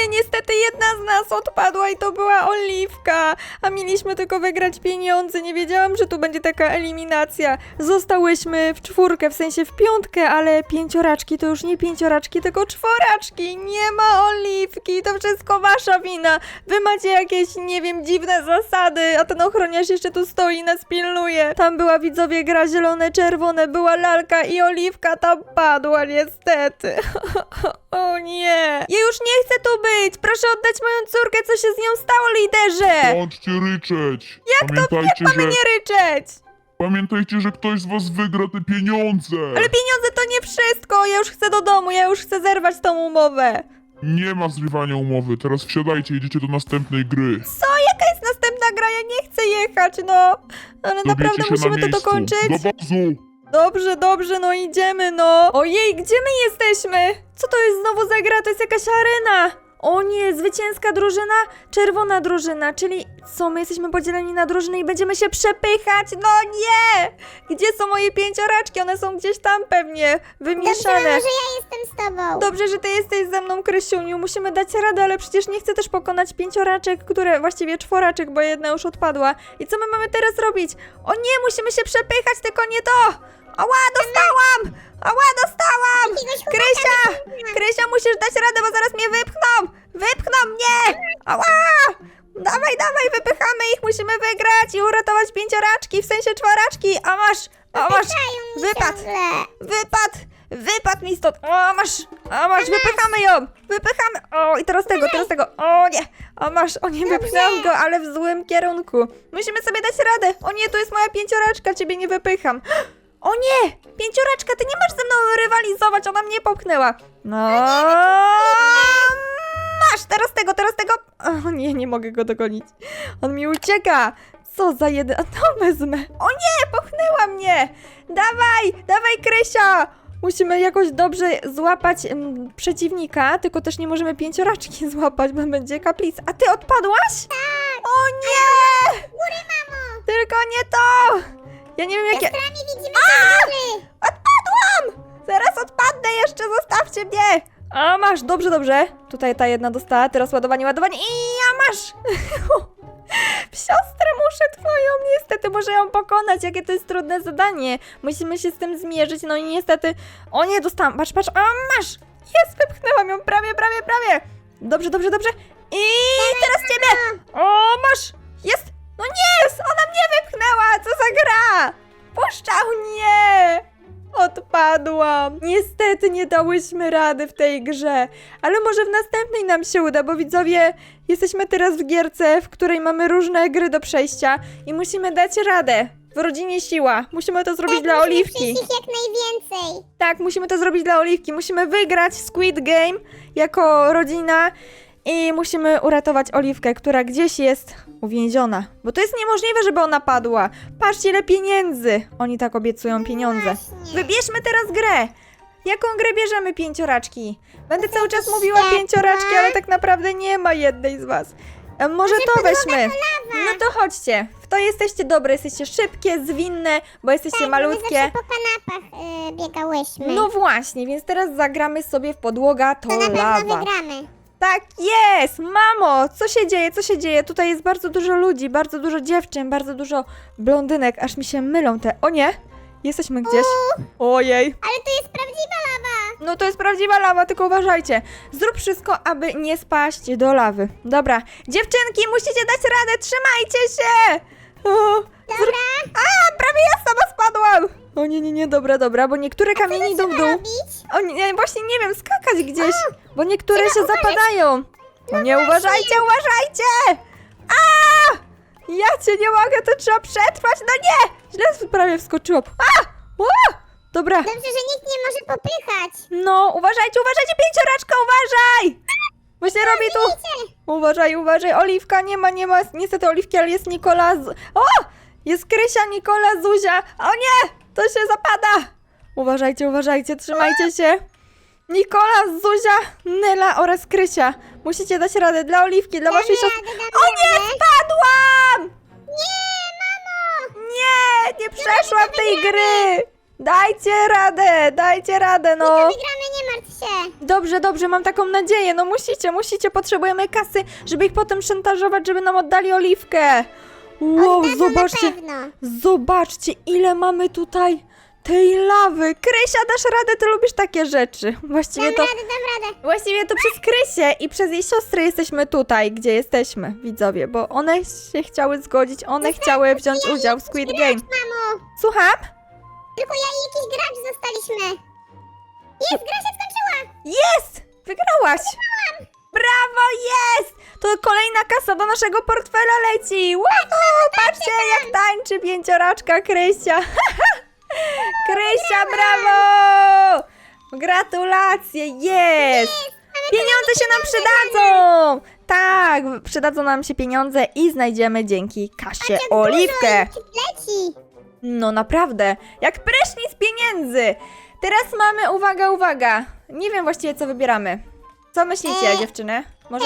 nie, niestety jedna z nas odpadła i to była Oliwka. A mieliśmy tylko wygrać pieniądze. Nie wiedziałam, że tu będzie taka eliminacja. Zostałyśmy w czwórkę, w sensie w piątkę, ale pięcioraczki to już nie pięcioraczki, tylko czworaczki. Nie ma Oliwki, to wszystko wasza wina. Wy macie jakieś, nie wiem, dziwne zasady, a ten ochroniarz jeszcze tu stoi i nas pilnuje. Tam była widzowie gra zielone, czerwone, była lalka i Oliwka tam padła niestety. o nie. Ja już nie chcę tu być. Proszę oddać moją córkę, co się z nią stało, liderze. Bądźcie ryczeć! Jak to Pamiętajcie, Mamy że, nie ryczeć. pamiętajcie, że ktoś z was wygra te pieniądze! Ale pieniądze to nie wszystko. Ja już chcę do domu, ja już chcę zerwać tą umowę. Nie ma zrywania umowy, teraz wsiadajcie, jedziecie do następnej gry. Co? Jaka jest następna gra? Ja nie chcę jechać, no. Ale naprawdę się musimy na to miejscu. dokończyć. Do bazu! Dobrze, dobrze, no idziemy, no. Ojej, gdzie my jesteśmy? Co to jest znowu za gra? To jest jakaś arena. O nie, zwycięska drużyna, czerwona drużyna, czyli co, my jesteśmy podzieleni na drużyny i będziemy się przepychać? No nie! Gdzie są moje pięcioraczki? One są gdzieś tam pewnie, Dobrze, wymieszane. mamo, że ja jestem z tobą. Dobrze, że ty jesteś ze mną, Krysiuniu. Musimy dać radę, ale przecież nie chcę też pokonać pięcioraczek, które właściwie czworaczek, bo jedna już odpadła. I co my mamy teraz robić? O nie, musimy się przepychać, tylko nie to! Ała, dostałam! Ała, dostałam! Jakiegoś chłopaka Krysia! Krysia, musisz dać radę, bo zaraz mnie wypchną! Wypchną mnie! Ała! Dawaj, dawaj, wypychamy ich, musimy wygrać i uratować pięcioraczki, w sensie czworaczki! A masz, a masz, Pytają wypad! ciągle. Wypad! Wypad mi stąd! O, masz! A masz, wypychamy ją! Wypychamy! O, i teraz tego, teraz tego! O nie! A masz, o nie, wypchnęłam go, ale w złym kierunku. Musimy sobie dać radę! O nie, tu jest moja pięcioraczka, ciebie nie wypycham. O nie! Pięcioraczka, ty nie masz ze mną rywalizować, ona mnie popchnęła. No... Masz, teraz tego, teraz tego! O nie, nie mogę go dogonić. On mi ucieka! Co za jeden... A to wezmę. O nie, popchnęła mnie! Dawaj, dawaj Krysia! Musimy jakoś dobrze złapać mm, przeciwnika, tylko też nie możemy pięcioraczki złapać, bo będzie kaplic. A ty odpadłaś? Tak! O nie! Góry, mamo. Tylko nie to! Ja nie wiem jakie... Siostrami widzimy. Odpadłam! Zaraz odpadnę jeszcze, zostawcie mnie! A masz, dobrze, dobrze. Tutaj ta jedna dostała, teraz ładowanie, ładowanie i ja masz! Siostrę muszę twoją, niestety muszę ją pokonać, jakie to jest trudne zadanie. Musimy się z tym zmierzyć, no i niestety... O nie, dostałam, patrz, patrz, a masz! Jest, wypchnęłam ją, prawie, prawie, prawie! Dobrze, dobrze, dobrze. I teraz ciebie! O, masz! Jest! No nie, ona mnie wypchnęła, co za gra! Puszczał, nie! Odpadłam. Niestety nie dałyśmy rady w tej grze, ale może w następnej nam się uda, bo widzowie, jesteśmy teraz w gierce, w której mamy różne gry do przejścia i musimy dać radę. W rodzinie siła. Musimy to zrobić Tak, dla musimy Oliwki. przejść ich jak najwięcej. Tak, musimy to zrobić dla Oliwki. Musimy wygrać Squid Game jako rodzina i musimy uratować Oliwkę, która gdzieś jest uwięziona. Bo to jest niemożliwe, żeby ona padła. Patrzcie, ile pieniędzy. Oni tak obiecują pieniądze. Właśnie. Wybierzmy teraz grę. Jaką grę bierzemy, pięcioraczki? Będę cały czas Świetna. mówiła pięcioraczki, ale tak naprawdę nie ma jednej z was. E, Może to weźmy. No to chodźcie. W to jesteście dobre, jesteście szybkie, zwinne, bo jesteście Tak, my malutkie. zawsze po kanapach y, biegałyśmy. No właśnie, więc teraz zagramy sobie w podłoga to, to na pewno lawa. wygramy. Tak jest! Mamo, co się dzieje? Co się dzieje? Tutaj jest bardzo dużo ludzi, bardzo dużo dziewczyn, bardzo dużo blondynek, aż mi się mylą te. O nie! Jesteśmy gdzieś. Ojej. Ale to jest prawdziwa lawa. No to jest prawdziwa lawa, tylko uważajcie. Zrób wszystko, aby nie spaść do lawy. Dobra. Dziewczynki, musicie dać radę, trzymajcie się! O, Dobra. a, prawie ja sama spadłam! O nie, nie, nie, dobra, dobra, bo niektóre kamienie idą w dół. robić? O nie, właśnie nie wiem, skakać gdzieś, bo niektóre trzeba się uważać. zapadają. O nie, uważajcie, uważajcie! A! Ja cię nie mogę, to trzeba przetrwać, no nie! Źle prawie wskoczyłam. A! O! Dobra, Dobrze, że nikt nie może popychać. no, uważajcie, uważajcie, pięcioraczka, uważaj! Bo się robi tu... Widzicie? Uważaj, uważaj, Oliwka, nie ma, nie ma, niestety Oliwki, ale jest Nikola z... O! Jest Krysia, Nikola, Zuzia. O nie! To się zapada! Uważajcie, uważajcie, trzymajcie się. Nikola, Zuzia, Nela oraz Krysia. Musicie dać radę dla Oliwki, dla waszej siostry. O nie, spadłam! Nie, mamo! Nie, nie przeszłam tej gry! Dajcie radę, dajcie radę, no. Wygramy, nie martw się. Dobrze, dobrze, mam taką nadzieję. No musicie, musicie, potrzebujemy kasy, żeby ich potem szantażować, żeby nam oddali oliwkę. Wow, zobaczcie, Na pewno. zobaczcie, ile mamy tutaj tej lawy. Krysia, dasz radę, ty lubisz takie rzeczy. Właściwie Dam to, radę, dam radę. właściwie to przez Krysię i przez jej siostrę jesteśmy tutaj, gdzie jesteśmy, widzowie, bo one się chciały zgodzić, one chciały wziąć udział w Squid Game. Mamo, Słucham? tylko ja i jakiś gracz zostaliśmy. Jest, gra się skończyła. Jest! Wygrałaś! Brawo, jest! To kolejna kasa do naszego portfela leci! Woohoo! Patrzcie, jak tańczy pięcioraczka Krysia! Krysia, brawo! Gratulacje, jest! Pieniądze się nam przydadzą! Tak, przydadzą nam się pieniądze i znajdziemy dzięki kasie Jak oliwkę. dużo ich leci. No naprawdę, jak prysznic pieniędzy! Teraz mamy, uwaga, uwaga, nie wiem właściwie co wybieramy. Co myślicie, E, dziewczyny? Może...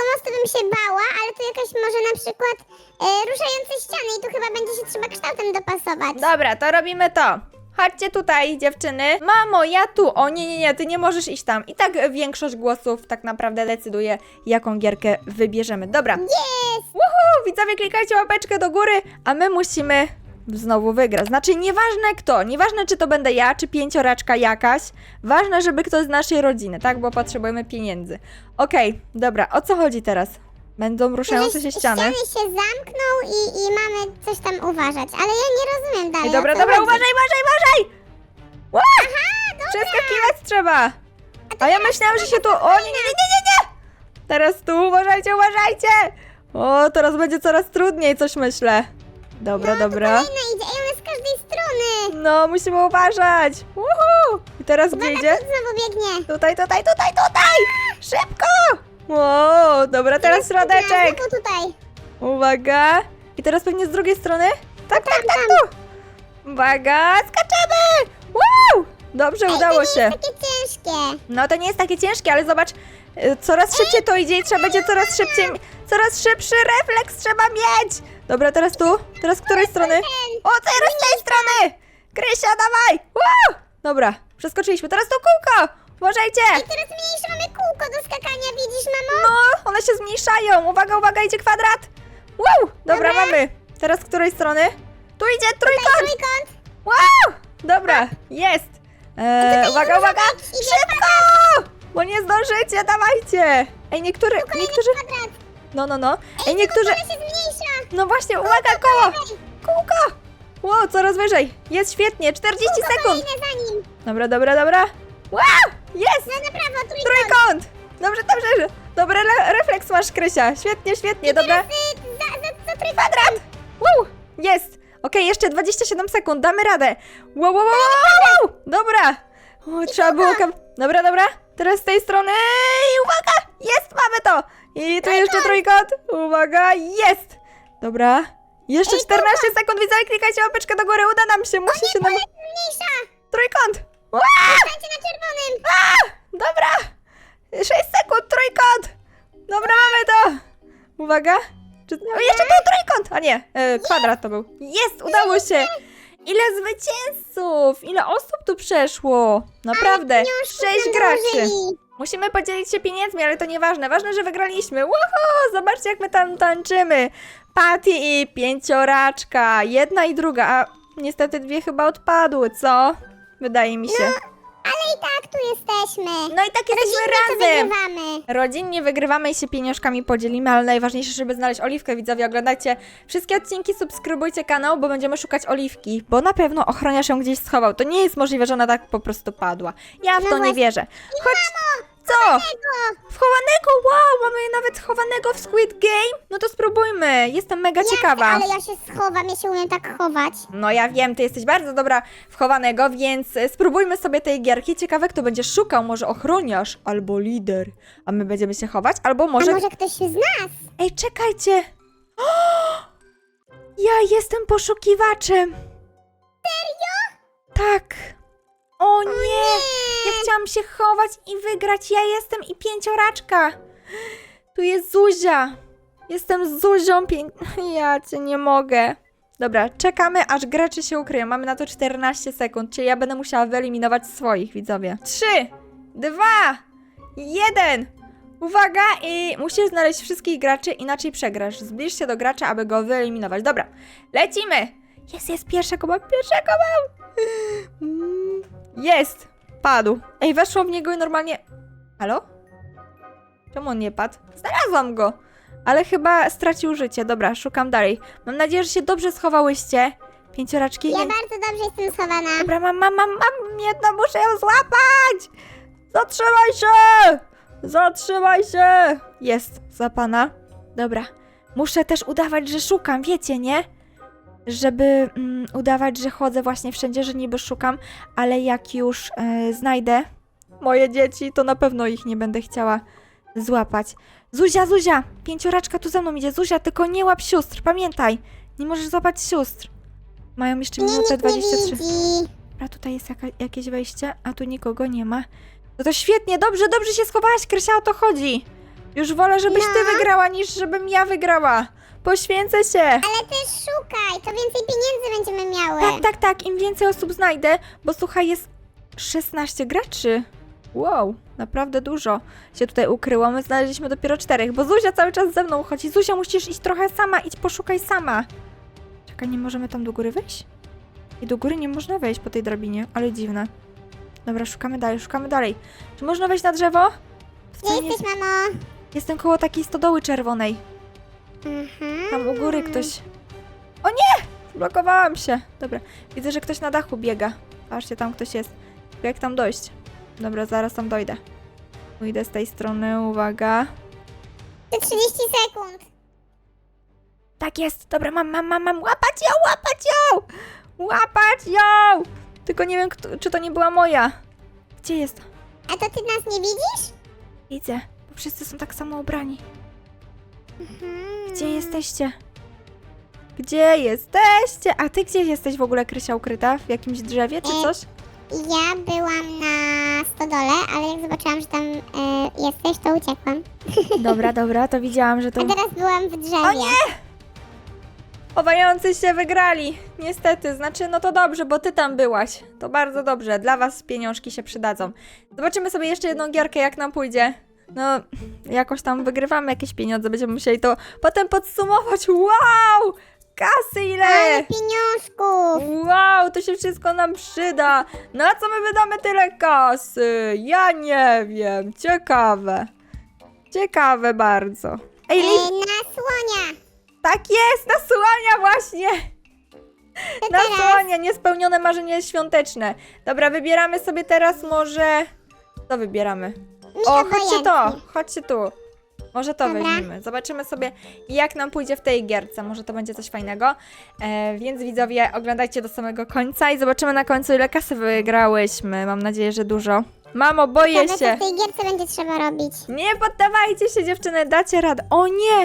tego mostu bym się bała, ale tu jakaś może na przykład e, ruszające ściany i tu chyba będzie się trzeba kształtem dopasować. Dobra, to robimy to. Chodźcie tutaj, dziewczyny. Mamo, ja tu. O nie, nie, nie, ty nie możesz iść tam. I tak większość głosów tak naprawdę decyduje, jaką gierkę wybierzemy. Dobra. Jest! Woohoo! Widzowie, klikajcie łapeczkę do góry, a my musimy znowu wygrać. Znaczy, nieważne kto, nieważne czy to będę ja, czy pięcioraczka jakaś, ważne, żeby ktoś z naszej rodziny, tak? Bo potrzebujemy pieniędzy. Okej, dobra, o co chodzi teraz? Będą ruszające się ściany. Ściany się zamkną i, i mamy coś tam uważać, ale ja nie rozumiem dalej. Ej, dobra, o co dobra, chodzi. uważaj, uważaj, uważaj! Ła! Przeskakiwać trzeba! A ja myślałam, że się tu... O, nie, nie, nie, nie, nie, nie! Teraz tu, uważajcie, uważajcie! O, teraz będzie coraz trudniej, coś myślę. Dobra, no, dobra. Tu kolejna idzie, ej, ona z każdej strony. No, musimy uważać! Uhu! I teraz gdzie Uwaga, idzie? tu znowu biegnie. Tutaj, tutaj, tutaj, tutaj! Szybko! Wow, dobra, teraz środeczek! Znowu tutaj. Uwaga! I teraz pewnie z drugiej strony? Tak, tak, tak, tu! Uwaga, skaczemy! Wow! Dobrze, Ej, udało to nie się. jest takie ciężkie. No to nie jest takie ciężkie, ale zobacz, y, coraz szybciej to idzie i trzeba będzie coraz szybciej, coraz szybszy refleks trzeba mieć! Dobra, teraz tu, teraz z której strony? O, teraz z tej strony! Krysia, dawaj! Wow! Dobra, przeskoczyliśmy, teraz tu kółko! Uważajcie! I teraz mniejsze mamy kółko do skakania, widzisz, mamo? No, one się zmniejszają! Uwaga, uwaga, idzie kwadrat! Wow! Dobra, Dobra. mamy! Teraz z której strony? Tu idzie Tutaj trójkąt! trójkąt. Wow! Dobra, jest! Eee, tutaj uwaga, różowy uwaga! idzie Szybko! Bo nie zdążycie, dawajcie! Ej, niektóry, niektórzy... Kwadrat. No, no, no. Ej, niektórzy... Ona się. No właśnie, uwaga, koło! Kółko! Wow, coraz wyżej. Jest świetnie, 40 sekund. Kolejne za nim. Dobra, dobra, dobra. Wow! Jest! No na prawo, trójkąt. Trójkąt! Dobrze, dobrze. Dobry re refleks masz, Krysia. Świetnie, świetnie, dobra. Teraz, y, za, za, za trójkąt. Kwadrat! Wow! Jest! Okej, jeszcze 27 sekund, damy radę. Wow, wow, wow, wow, wow! Dobra. O, trzeba było... Kam- dobra, dobra. Teraz z tej strony. I uwaga! Jest, mamy to! I tu jeszcze trójkąt. Uwaga, jest! Dobra. Jeszcze Ej, 14 sekund, widzowie, klikajcie łapeczkę do góry, uda nam się, musi się nam... Mniejsza. Trójkąt! Stańcie na czerwonym. A! Dobra! 6 sekund, trójkąt! Dobra, mamy to! Uwaga! Czy... O, jeszcze tu trójkąt! A nie, e, kwadrat to był. Jest, udało się! Ile zwycięzców! Ile osób tu przeszło! Naprawdę! Pieniążków Sześć nam graczy! dołożyli. Musimy podzielić się pieniędzmi, ale to nieważne. Ważne, że wygraliśmy. Łoho! Zobaczcie, jak my tam tańczymy. Patty i pięcioraczka. Jedna i druga. A niestety dwie chyba odpadły, co? Wydaje mi się. Ale i tak tu jesteśmy. No i tak jesteśmy Rodzinnie to razem. wygrywamy. Rodzinnie wygrywamy i się pieniążkami podzielimy, ale najważniejsze, żeby znaleźć oliwkę, widzowie, oglądajcie wszystkie odcinki, subskrybujcie kanał, bo będziemy szukać oliwki, bo na pewno ochroniarz ją gdzieś schował. To nie jest możliwe, że ona tak po prostu padła. Ja w No to nie wierzę. Chodź... Co? Wchowanego? Wow, mamy nawet chowanego w Squid Game? No to spróbujmy, jestem mega ciekawa. Ale ja się schowam, ja się umiem tak chować. No ja wiem, ty jesteś bardzo dobra w chowanego, więc e, spróbujmy sobie tej gierki. Ciekawe, kto będzie szukał, może ochroniarz albo lider. A my będziemy się chować, albo może A może ktoś z nas? Ej, czekajcie! O! Ja jestem poszukiwaczem! Serio? Tak! O nie! Ja chciałam się chować i wygrać. Ja jestem i pięcioraczka. Tu jest Zuzia. Jestem Zuzią pię... Ja cię nie mogę. Dobra, czekamy aż gracze się ukryją. Mamy na to 14 sekund, czyli ja będę musiała wyeliminować swoich widzowie. 3, 2, 1. Uwaga i musisz znaleźć wszystkich graczy, inaczej przegrasz. Zbliż się do gracza, aby go wyeliminować. Dobra, lecimy. Jest, jest, pierwszego mam, pierwszego mam. Jest, padł. Ej, weszło w niego i normalnie... Halo? Czemu on nie padł? Znalazłam go. Ale chyba stracił życie. Dobra, szukam dalej. Mam nadzieję, że się dobrze schowałyście. Pięcioraczki. Ja Nie... bardzo dobrze jestem schowana. Dobra, mam, mam, mam, mam jedno, muszę ją złapać! Zatrzymaj się! Zatrzymaj się! Jest, złapana. Dobra. Muszę też udawać, że szukam, wiecie, nie? Żeby mm, udawać, że chodzę właśnie wszędzie, że niby szukam, ale jak już e, znajdę moje dzieci, to na pewno ich nie będę chciała złapać. Zuzia, Zuzia! Pięcioraczka tu ze mną idzie. Zuzia, tylko nie łap sióstr, pamiętaj! Nie możesz złapać sióstr. Mają jeszcze Mnie minutę nikt nie 23. widzi. Dobra, tutaj jest jaka, jakieś wejście, a tu nikogo nie ma. No to świetnie, dobrze, dobrze się schowałaś, Krysia, o to chodzi. Już wolę, żebyś ty wygrała, niż żebym ja wygrała. Poświęcę się. Ale też szukaj, to więcej pieniędzy będziemy miały. Tak, tak, tak, im więcej osób znajdę, bo słuchaj, jest 16 graczy. Wow, naprawdę dużo się tutaj ukryło. My znaleźliśmy dopiero czterech, bo Zuzia cały czas ze mną chodzi. Zuzia, musisz iść trochę sama, idź poszukaj sama. Czekaj, nie możemy tam do góry wejść? I do góry nie można wejść po tej drabinie, ale dziwne. Dobra, szukamy dalej, szukamy dalej. Czy można wejść na drzewo? Gdzie Wcale nie- jesteś, mamo? Jestem koło takiej stodoły czerwonej. Mhm. Tam u góry ktoś. O nie! Blokowałam się. Dobra, widzę, że ktoś na dachu biega. Patrzcie, tam ktoś jest. Jak tam dojść? Dobra, zaraz tam dojdę. Pójdę z tej strony, uwaga. Te 30 sekund. Tak jest, dobra, mam, mam, mam, mam. Łapać ją, łapać ją! Łapać ją! Tylko nie wiem, kto, czy to nie była moja. Gdzie jest? A to ty nas nie widzisz? Widzę, bo wszyscy są tak samo ubrani. Gdzie jesteście? Gdzie jesteście? A ty gdzie jesteś w ogóle, Krysia, ukryta? W jakimś drzewie czy E, coś? Ja byłam na stodole, ale jak zobaczyłam, że tam e, jesteś, to uciekłam. Dobra, dobra, to widziałam, że to... A teraz byłam w drzewie. O nie! Chowający się wygrali. Niestety, znaczy, no to dobrze, bo ty tam byłaś. To bardzo dobrze, dla was pieniążki się przydadzą. Zobaczymy sobie jeszcze jedną gierkę, jak nam pójdzie. No, jakoś tam wygrywamy jakieś pieniądze, będziemy musieli to potem podsumować. Wow! Kasy ile! Ale pieniążków! Wow, to się wszystko nam przyda. Na co my wydamy tyle kasy? Ja nie wiem. Ciekawe. Ciekawe bardzo. Ej, E, Liv, na słonia! tak jest, nasłania właśnie. To teraz Nasłania, niespełnione marzenie świąteczne. Dobra, wybieramy sobie teraz może... Co wybieramy? Mi O, chodźcie to, obojętnie. chodźcie tu. Może to Dobra. weźmiemy. Zobaczymy sobie, jak nam pójdzie w tej gierce. Może to będzie coś fajnego. E, więc widzowie, oglądajcie do samego końca i zobaczymy na końcu, ile kasy wygrałyśmy. Mam nadzieję, że dużo. Mamo, boję Ciekawe, się. co w tej gierce będzie trzeba robić. Nie poddawajcie się, dziewczyny, dacie radę. O nie!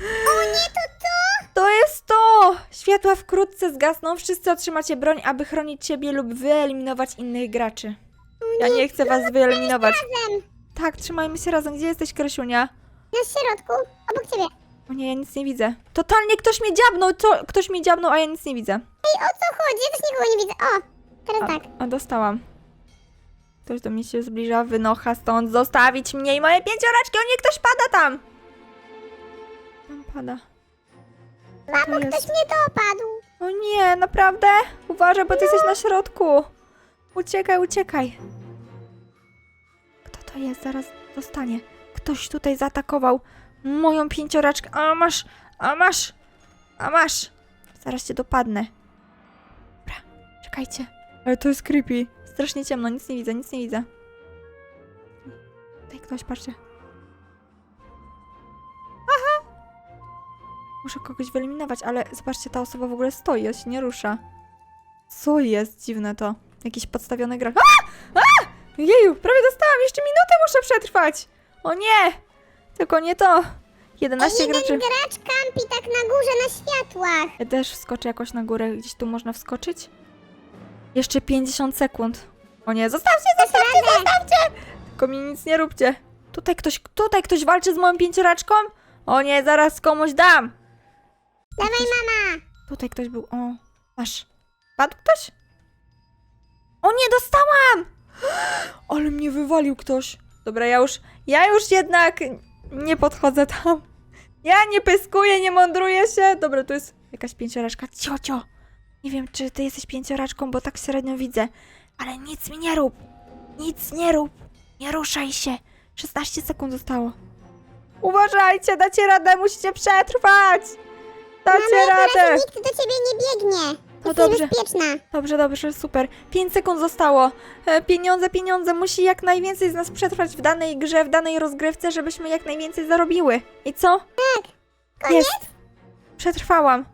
O nie, to to! To jest to! Światła wkrótce zgasną, wszyscy otrzymacie broń, aby chronić siebie lub wyeliminować innych graczy. Ja nie chcę was wyeliminować. Razem! Tak, trzymajmy się razem. Gdzie jesteś, Krysiunia? Na środku, obok ciebie. O nie, ja nic nie widzę. Totalnie ktoś mnie dziabnął, co? Ktoś mnie dziabnął, a ja nic nie widzę. Ej, o co chodzi? Ja też nikogo nie widzę. O, teraz tak. a dostałam. Ktoś do mnie się zbliża, wynocha stąd, zostawić mnie i moje pięcioraczki. O nie, ktoś pada tam! Tam pada. Mamo, to jest? ktoś mnie dopadł. O nie, naprawdę? Uważaj, bo ty jesteś na środku. Uciekaj, uciekaj. To jest? Zaraz dostanie. Ktoś tutaj zaatakował moją pięcioraczkę. A masz, a masz, a masz. Zaraz cię dopadnę. Dobra, czekajcie. Ale to jest creepy. Strasznie ciemno, nic nie widzę, nic nie widzę. Tutaj ktoś, patrzcie. Muszę kogoś wyeliminować, ale zobaczcie, ta osoba w ogóle stoi, on się nie rusza. Co jest dziwne to? Jakiś podstawiony gracz. A! Jeju, prawie dostałam, jeszcze minutę muszę przetrwać. O nie! Tylko nie to. 11 Jeden graczy. gracz kampi tak na górze na światłach. Ja też wskoczę jakoś na górę, gdzieś tu można wskoczyć. Jeszcze 50 sekund. O nie, zostawcie, zostawcie, radę. zostawcie! Tylko mi nic nie róbcie. Tutaj ktoś, tutaj ktoś walczy z moją pięcioraczką? O nie, zaraz komuś dam. Dawaj, mama. Tutaj ktoś był. O, masz. Padł ktoś? O nie, dostałam! Ale mnie wywalił ktoś. Dobra, ja już, ja już jednak nie podchodzę tam. Ja nie pyskuję, nie mądruję się. Dobra, tu jest jakaś pięcioraczka. Ciocio, nie wiem, czy ty jesteś pięcioraczką, bo tak średnio widzę. Ale nic mi nie rób. Nic nie rób. Nie ruszaj się. 16 sekund zostało. Uważajcie, dacie radę, musicie przetrwać. Dacie Mamo, radę. nikt do ciebie nie biegnie. No dobrze. bezpieczna. Dobrze, dobrze, super. 5 sekund zostało. E, pieniądze, pieniądze. Musi jak najwięcej z nas przetrwać w danej grze, w danej rozgrywce, żebyśmy jak najwięcej zarobiły. I co? Tak. Koniec? Jest. Przetrwałam.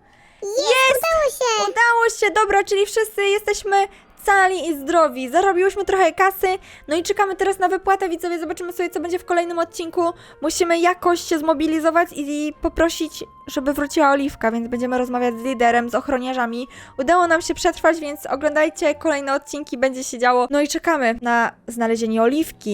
Jest! Udało się! Udało się, dobra, czyli wszyscy jesteśmy cali i zdrowi. Zarobiłyśmy trochę kasy, no i czekamy teraz na wypłatę, widzowie, zobaczymy sobie, co będzie w kolejnym odcinku. Musimy jakoś się zmobilizować i, poprosić, żeby wróciła Oliwka, więc będziemy rozmawiać z liderem, z ochroniarzami. Udało nam się przetrwać, więc oglądajcie kolejne odcinki, będzie się działo. No i czekamy na znalezienie Oliwki.